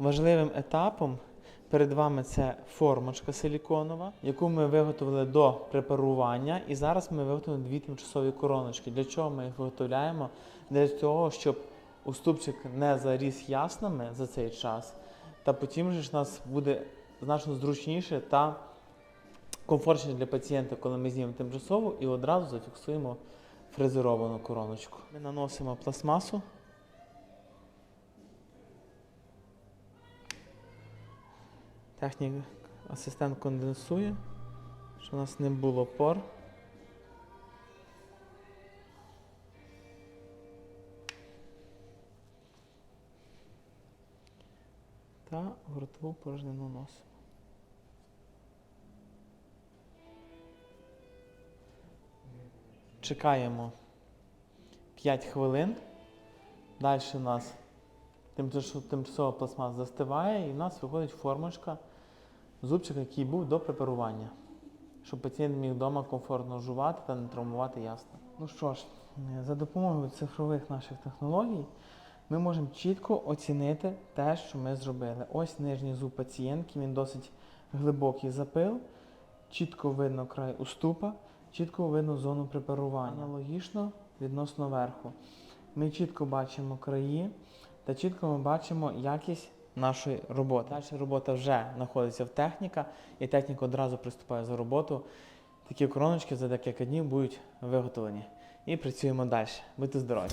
важливим етапом перед вами це формочка силіконова, яку ми виготовили до препарування. І зараз ми виготовили дві тимчасові короночки. Для чого ми їх виготовляємо? Для того, щоб уступчик не заріс яснами за цей час, та потім ж нас буде значно зручніше та комфортніше для пацієнта, коли ми знімемо тимчасову і одразу зафіксуємо фрезеровану короночку. Ми наносимо пластмасу. Технік асистент конденсує, щоб у нас не було пор. Та в ротову порожнину носимо. Чекаємо 5 хвилин. Далі у нас тимчасова пластмас застиває і в нас виходить формочка зубчика, який був до препарування, щоб пацієнт міг вдома комфортно жувати та не травмувати ясно. Ну що ж, е, за допомогою цифрових наших технологій ми можемо чітко оцінити те, що ми зробили. Ось нижній зуб пацієнтки, він досить глибокий запил, чітко видно край уступа, чітко видно зону препарування. Аналогічно відносно верху. Ми чітко бачимо краї та чітко ми бачимо якість нашої роботи. Наша робота вже знаходиться в техніка, і техніка одразу приступає за роботу. Такі короночки за декілька днів будуть виготовлені. І працюємо далі. Будьте здорові!